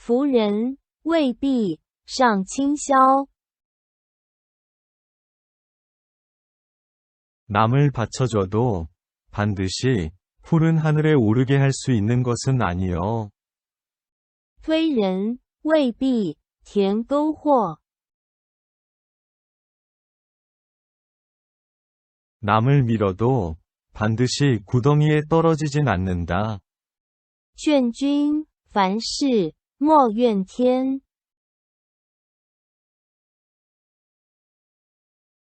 夫人未必上清霄。 남을 받쳐줘도 반드시 푸른 하늘에 오르게 할 수 있는 것은 아니요. 推人未必填沟壑。 남을 밀어도 반드시 구덩이에 떨어지진 않는다. 劝君凡事 莫怨天。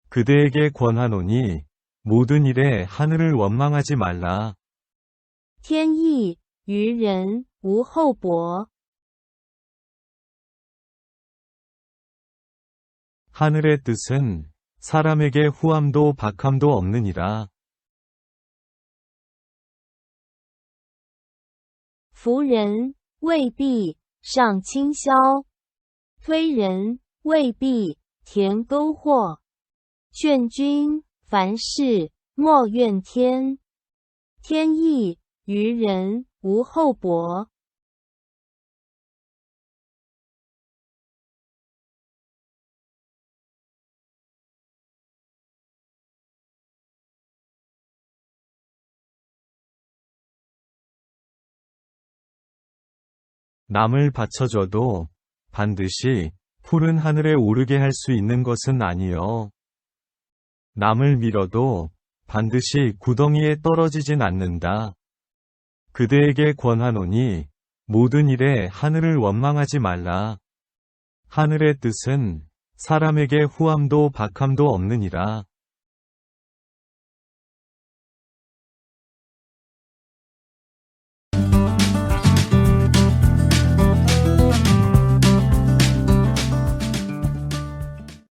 그대에게 권하노니 모든 일에 하늘을 원망하지 말라. 天意于人无厚薄。 하늘의 뜻은 사람에게 후함도 박함도 없느니라. 夫人未必 上清霄，推人未必填沟壑。劝君凡事莫怨天，天意于人无厚薄。 남을 받쳐줘도 반드시 푸른 하늘에 오르게 할 수 있는 것은 아니요. 남을 밀어도 반드시 구덩이에 떨어지진 않는다. 그대에게 권하노니 모든 일에 하늘을 원망하지 말라. 하늘의 뜻은 사람에게 후함도 박함도 없느니라.